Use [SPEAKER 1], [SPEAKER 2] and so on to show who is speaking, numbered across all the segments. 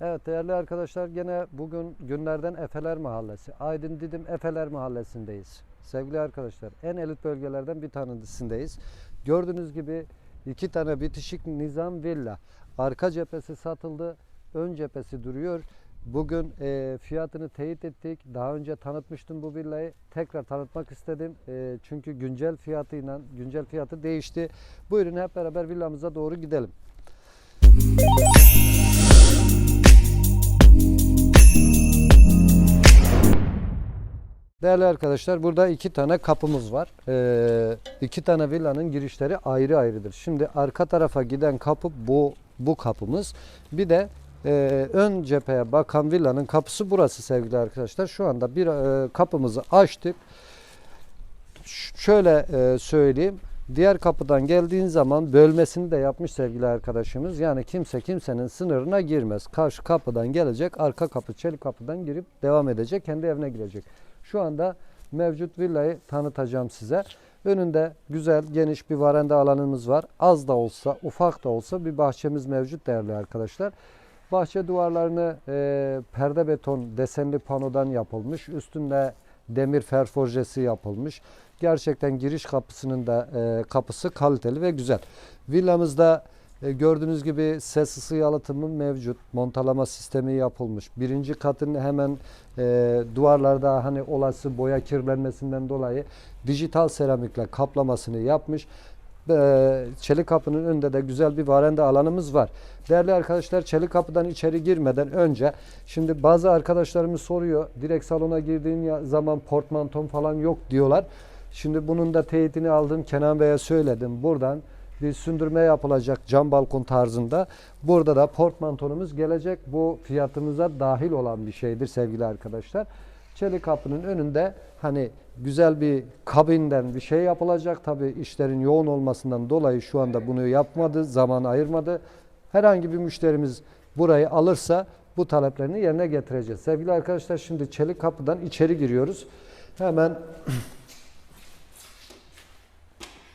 [SPEAKER 1] Evet değerli arkadaşlar gene bugün günlerden Efeler Mahallesi. Aydın Didim Efeler Mahallesi'ndeyiz. Sevgili arkadaşlar en elit bölgelerden bir tanesindeyiz. Gördüğünüz gibi iki tane bitişik nizam villa. Arka cephesi satıldı. Ön cephesi duruyor. Bugün e, fiyatını teyit ettik. Daha önce tanıtmıştım bu villayı. Tekrar tanıtmak istedim. E, çünkü güncel fiyatıyla güncel fiyatı değişti. Buyurun hep beraber villamıza doğru gidelim. Değerli arkadaşlar burada iki tane kapımız var. Ee, iki tane villanın girişleri ayrı ayrıdır. Şimdi arka tarafa giden kapı bu bu kapımız. Bir de e, ön cepheye bakan villanın kapısı burası sevgili arkadaşlar. Şu anda bir e, kapımızı açtık. Ş- şöyle e, söyleyeyim. Diğer kapıdan geldiğin zaman bölmesini de yapmış sevgili arkadaşımız. Yani kimse kimsenin sınırına girmez. Karşı kapıdan gelecek, arka kapı, çelik kapıdan girip devam edecek, kendi evine girecek. Şu anda mevcut villayı tanıtacağım size. Önünde güzel, geniş bir varanda alanımız var. Az da olsa, ufak da olsa bir bahçemiz mevcut değerli arkadaşlar. Bahçe duvarlarını e, perde beton desenli panodan yapılmış. Üstünde demir ferforjesi yapılmış. Gerçekten giriş kapısının da e, kapısı kaliteli ve güzel. Villamızda e, gördüğünüz gibi ses ısı yalıtımı mevcut. Montalama sistemi yapılmış. Birinci katın hemen e, duvarlarda hani olası boya kirlenmesinden dolayı dijital seramikle kaplamasını yapmış. E, Çelik kapının önünde de güzel bir varanda alanımız var. Değerli arkadaşlar çelik kapıdan içeri girmeden önce şimdi bazı arkadaşlarımız soruyor direkt salona girdiğin zaman portmanton falan yok diyorlar. Şimdi bunun da teyitini aldım Kenan Bey'e söyledim. Buradan bir sündürme yapılacak cam balkon tarzında. Burada da portmantonumuz gelecek. Bu fiyatımıza dahil olan bir şeydir sevgili arkadaşlar. Çelik kapının önünde hani güzel bir kabinden bir şey yapılacak. Tabi işlerin yoğun olmasından dolayı şu anda bunu yapmadı, zaman ayırmadı. Herhangi bir müşterimiz burayı alırsa bu taleplerini yerine getireceğiz. Sevgili arkadaşlar şimdi çelik kapıdan içeri giriyoruz. Hemen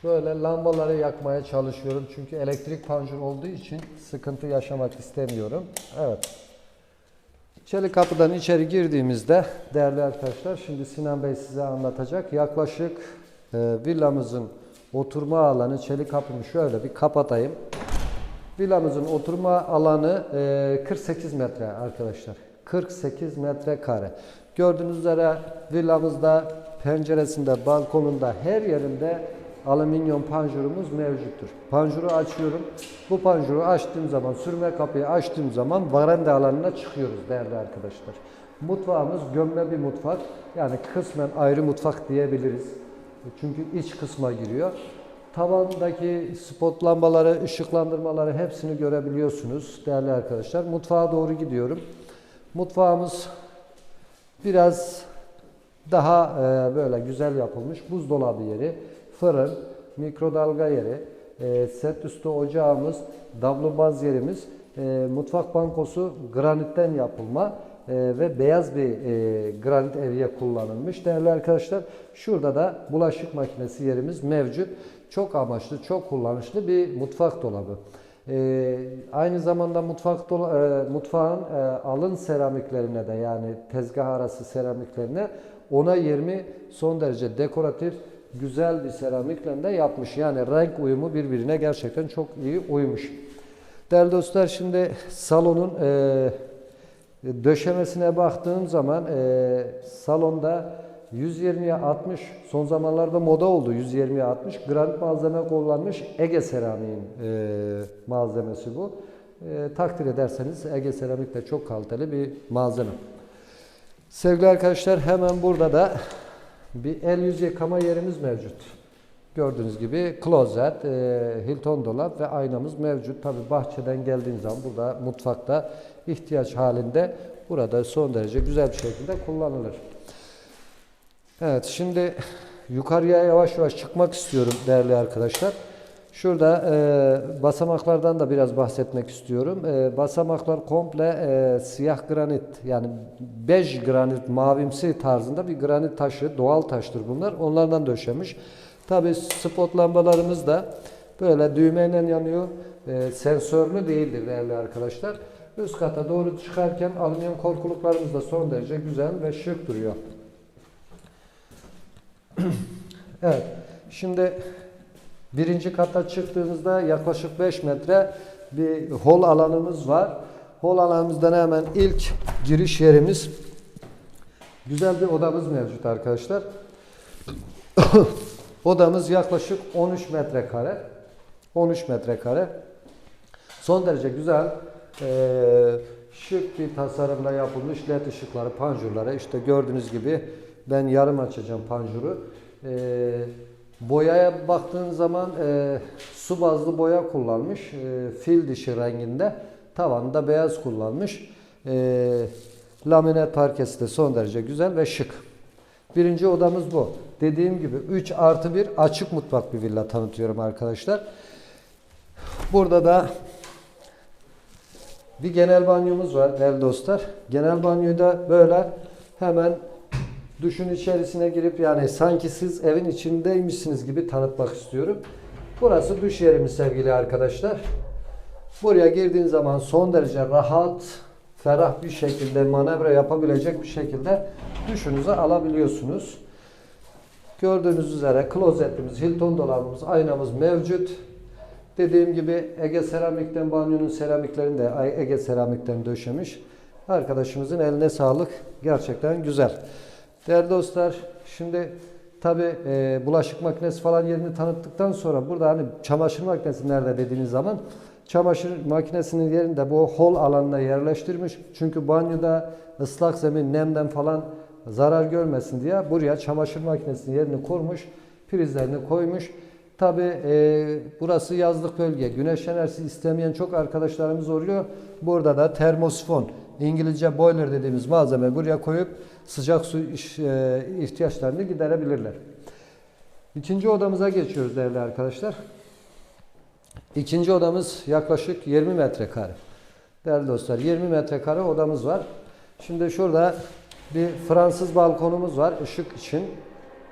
[SPEAKER 1] Böyle lambaları yakmaya çalışıyorum. Çünkü elektrik panjur olduğu için sıkıntı yaşamak istemiyorum. Evet. Çelik kapıdan içeri girdiğimizde değerli arkadaşlar şimdi Sinan Bey size anlatacak. Yaklaşık e, villamızın oturma alanı çelik kapımı şöyle bir kapatayım. Villamızın oturma alanı e, 48 metre arkadaşlar. 48 metre kare. Gördüğünüz üzere villamızda penceresinde, balkonunda her yerinde alüminyum panjurumuz mevcuttur. Panjuru açıyorum. Bu panjuru açtığım zaman, sürme kapıyı açtığım zaman varanda alanına çıkıyoruz değerli arkadaşlar. Mutfağımız gömme bir mutfak. Yani kısmen ayrı mutfak diyebiliriz. Çünkü iç kısma giriyor. Tavandaki spot lambaları, ışıklandırmaları hepsini görebiliyorsunuz değerli arkadaşlar. Mutfağa doğru gidiyorum. Mutfağımız biraz daha e, böyle güzel yapılmış buzdolabı yeri, fırın, mikrodalga yeri, e, set üstü ocağımız, davlumbaz yerimiz, e, mutfak bankosu granitten yapılma e, ve beyaz bir e, granit evye kullanılmış değerli arkadaşlar. Şurada da bulaşık makinesi yerimiz mevcut. Çok amaçlı, çok kullanışlı bir mutfak dolabı. Ee, aynı zamanda mutfak dola- e, mutfağın e, alın seramiklerine de yani tezgah arası seramiklerine ona 20 son derece dekoratif güzel bir seramikle de yapmış. Yani renk uyumu birbirine gerçekten çok iyi uymuş. Değerli dostlar şimdi salonun e, döşemesine baktığım zaman e, salonda 120'ye 60 son zamanlarda moda oldu 120'ye 60 granit malzeme kullanmış Ege seramiğin e, malzemesi bu. E, takdir ederseniz Ege seramik de çok kaliteli bir malzeme. Sevgili arkadaşlar hemen burada da bir el yüz yıkama yerimiz mevcut. Gördüğünüz gibi klozet, e, Hilton dolap ve aynamız mevcut. Tabi bahçeden geldiğim zaman burada mutfakta ihtiyaç halinde burada son derece güzel bir şekilde kullanılır. Evet şimdi yukarıya yavaş yavaş çıkmak istiyorum değerli arkadaşlar. Şurada e, basamaklardan da biraz bahsetmek istiyorum. E, basamaklar komple e, siyah granit yani bej granit mavimsi tarzında bir granit taşı doğal taştır bunlar. Onlardan döşemiş. Tabi spot lambalarımız da böyle düğmeyle yanıyor. E, sensörlü değildir değerli arkadaşlar. Üst kata doğru çıkarken alüminyum korkuluklarımız da son derece güzel ve şık duruyor. evet. Şimdi birinci kata çıktığımızda yaklaşık 5 metre bir hol alanımız var. Hol alanımızdan hemen ilk giriş yerimiz güzel bir odamız mevcut arkadaşlar. Odamız yaklaşık 13 metrekare. 13 metrekare. Son derece güzel, eee, şık bir tasarımla yapılmış led ışıkları, panjurları. İşte gördüğünüz gibi ben yarım açacağım panjuru. Eee, boyaya baktığın zaman eee, su bazlı boya kullanmış. Eee, fil dişi renginde. Tavanda beyaz kullanmış. Eee laminat parkesi de son derece güzel ve şık. Birinci odamız bu. Dediğim gibi 3 artı 1 açık mutfak bir villa tanıtıyorum arkadaşlar. Burada da bir genel banyomuz var değerli dostlar. Genel banyoyu da böyle hemen duşun içerisine girip yani sanki siz evin içindeymişsiniz gibi tanıtmak istiyorum. Burası duş yerimiz sevgili arkadaşlar. Buraya girdiğin zaman son derece rahat, ferah bir şekilde manevra yapabilecek bir şekilde duşunuzu alabiliyorsunuz. Gördüğünüz üzere klozetimiz, Hilton dolabımız, aynamız mevcut. Dediğim gibi Ege Seramik'ten banyonun seramiklerini de Ege Seramik'ten döşemiş. Arkadaşımızın eline sağlık. Gerçekten güzel. Değerli dostlar, şimdi tabi bulaşık makinesi falan yerini tanıttıktan sonra burada hani çamaşır makinesi nerede dediğiniz zaman çamaşır makinesinin yerinde bu hol alanına yerleştirmiş. Çünkü banyoda ıslak zemin nemden falan zarar görmesin diye buraya çamaşır makinesinin yerini kurmuş. Prizlerini koymuş. Tabi burası yazlık bölge. Güneş enerjisi istemeyen çok arkadaşlarımız oluyor. Burada da termosifon, İngilizce boiler dediğimiz malzeme buraya koyup sıcak su e, ihtiyaçlarını giderebilirler. İkinci odamıza geçiyoruz değerli arkadaşlar. İkinci odamız yaklaşık 20 metrekare. Değerli dostlar 20 metrekare odamız var. Şimdi şurada bir Fransız balkonumuz var ışık için.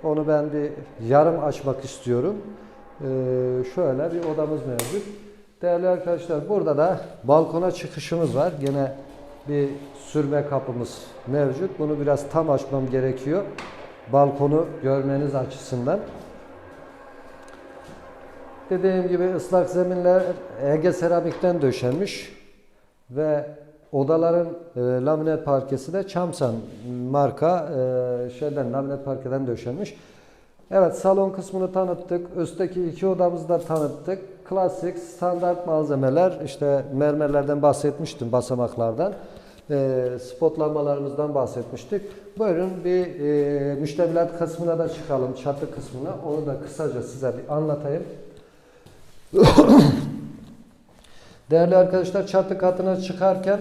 [SPEAKER 1] Onu ben bir yarım açmak istiyorum. Ee, şöyle bir odamız mevcut. Değerli arkadaşlar burada da balkona çıkışımız var. Gene bir sürme kapımız mevcut. Bunu biraz tam açmam gerekiyor. Balkonu görmeniz açısından. Dediğim gibi ıslak zeminler Ege seramikten döşenmiş ve odaların e, laminat parkesi de Çamsan marka e, şeyden laminat parkeden döşenmiş. Evet salon kısmını tanıttık. Üstteki iki odamızı da tanıttık. Klasik standart malzemeler işte mermerlerden bahsetmiştim basamaklardan. E, spot lambalarımızdan bahsetmiştik. Buyurun bir e, müştemilat kısmına da çıkalım çatı kısmına. Onu da kısaca size bir anlatayım. Değerli arkadaşlar çatı katına çıkarken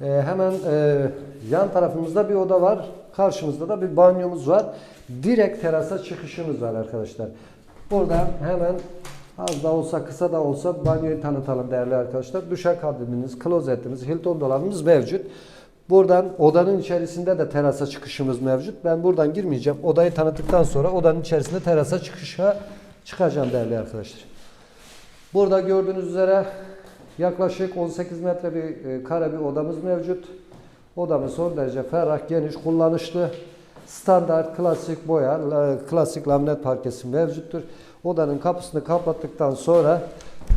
[SPEAKER 1] e, hemen e, yan tarafımızda bir oda var. Karşımızda da bir banyomuz var. Direkt terasa çıkışımız var arkadaşlar. Burada hemen az da olsa kısa da olsa banyoyu tanıtalım değerli arkadaşlar. Duşakabinimiz, klozetimiz, Hilton dolabımız mevcut. Buradan odanın içerisinde de terasa çıkışımız mevcut. Ben buradan girmeyeceğim. Odayı tanıttıktan sonra odanın içerisinde terasa çıkışa çıkacağım değerli arkadaşlar. Burada gördüğünüz üzere yaklaşık 18 metre bir e, kare bir odamız mevcut. Odamız son derece ferah, geniş, kullanışlı. Standart, klasik boya, la- klasik laminat parkesi mevcuttur. Odanın kapısını kapattıktan sonra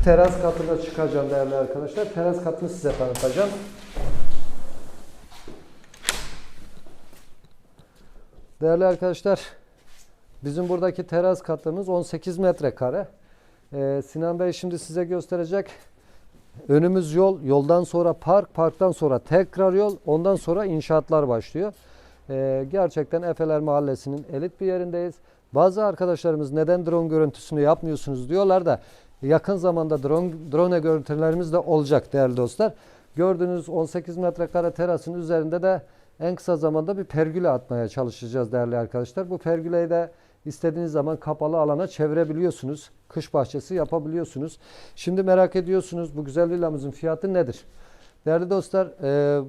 [SPEAKER 1] teras katına çıkacağım değerli arkadaşlar. Teras katını size tanıtacağım. Değerli arkadaşlar, bizim buradaki teras katımız 18 metrekare. Ee, Sinan Bey şimdi size gösterecek. Önümüz yol, yoldan sonra park, parktan sonra tekrar yol, ondan sonra inşaatlar başlıyor. Ee, gerçekten Efeler Mahallesi'nin elit bir yerindeyiz. Bazı arkadaşlarımız neden drone görüntüsünü yapmıyorsunuz diyorlar da yakın zamanda drone, drone görüntülerimiz de olacak değerli dostlar. Gördüğünüz 18 metrekare terasın üzerinde de en kısa zamanda bir pergüle atmaya çalışacağız değerli arkadaşlar. Bu pergüleyi de istediğiniz zaman kapalı alana çevirebiliyorsunuz. Kış bahçesi yapabiliyorsunuz. Şimdi merak ediyorsunuz bu güzel villamızın fiyatı nedir? Değerli dostlar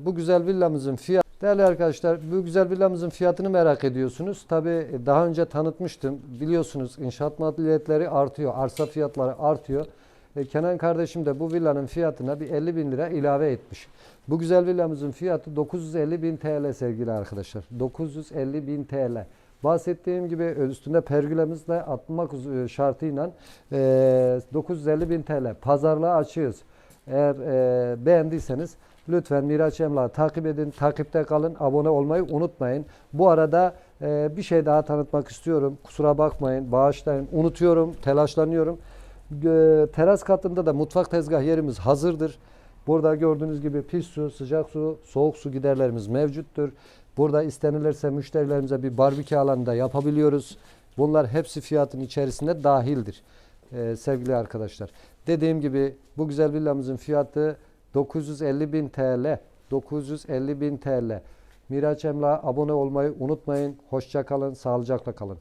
[SPEAKER 1] bu güzel villamızın fiyatı Değerli arkadaşlar bu güzel villamızın fiyatını merak ediyorsunuz. Tabi daha önce tanıtmıştım. Biliyorsunuz inşaat maliyetleri artıyor. Arsa fiyatları artıyor. E, Kenan kardeşim de bu villanın fiyatına bir 50 bin lira ilave etmiş. Bu güzel villamızın fiyatı 950 bin TL sevgili arkadaşlar. 950 bin TL. Bahsettiğim gibi üstünde pergülemizle atmak şartıyla e, 950 bin TL. Pazarlığa açığız. Eğer e, beğendiyseniz lütfen Miraç Emlak'ı takip edin, takipte kalın, abone olmayı unutmayın. Bu arada e, bir şey daha tanıtmak istiyorum. Kusura bakmayın, bağışlayın. Unutuyorum, telaşlanıyorum. Gö- Teras katında da mutfak tezgah yerimiz hazırdır. Burada gördüğünüz gibi pis su, sıcak su, soğuk su giderlerimiz mevcuttur. Burada istenilirse müşterilerimize bir barbekü alanı da yapabiliyoruz. Bunlar hepsi fiyatın içerisinde dahildir ee, sevgili arkadaşlar. Dediğim gibi bu güzel villamızın fiyatı 950 bin TL. 950 bin TL. Miraç Emlak'a abone olmayı unutmayın. Hoşça kalın, sağlıcakla kalın.